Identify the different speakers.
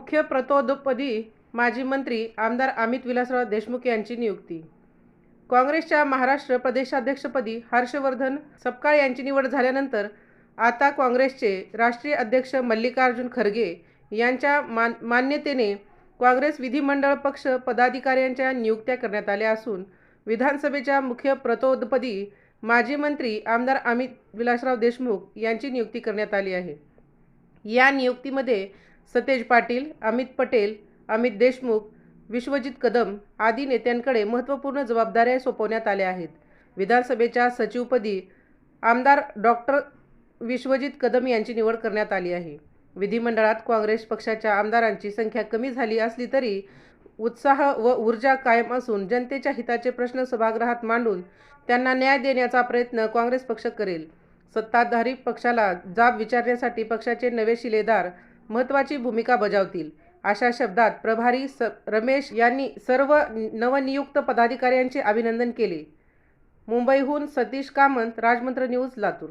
Speaker 1: मुख्य प्रतोदपदी माजी मंत्री आमदार अमित विलासराव देशमुख यांची नियुक्ती. काँग्रेसच्या महाराष्ट्र प्रदेशाध्यक्षपदी हर्षवर्धन सपकाळ यांची निवड झाल्यानंतर आता काँग्रेसचे राष्ट्रीय अध्यक्ष मल्लिकार्जुन खरगे यांच्या मान मान्यतेने काँग्रेस विधिमंडळ पक्ष पदाधिकाऱ्यांच्या नियुक्त्या करण्यात आल्या असून विधानसभेच्या मुख्य प्रतोदपदी माजी मंत्री आमदार अमित विलासराव देशमुख यांची नियुक्ती करण्यात आली आहे. या नियुक्तीमध्ये सतेज पाटील अमित पटेल अमित देशमुख विश्वजित कदम आदी नेत्यांकडे महत्त्वपूर्ण जबाबदाऱ्या सोपवण्यात आल्या आहेत. विधानसभेच्या सचिवपदी आमदार डॉक्टर विश्वजित कदम यांची निवड करण्यात आली आहे. विधिमंडळात काँग्रेस पक्षाच्या आमदारांची संख्या कमी झाली असली तरी उत्साह व ऊर्जा कायम असून जनतेच्या हिताचे प्रश्न सभागृहात मांडून त्यांना न्याय देण्याचा प्रयत्न काँग्रेस पक्ष करेल. सत्ताधारी पक्षाला जाब विचारण्यासाठी पक्षाचे नवे शिलेदार महत्त्वाची भूमिका बजावतील. अशा शब्दात प्रभारी स रमेश यांनी सर्व नवनियुक्त पदाधिकाऱ्यांचे अभिनंदन केले. मुंबईहून सतीश कामंत राजमंत्र न्यूज लातूर.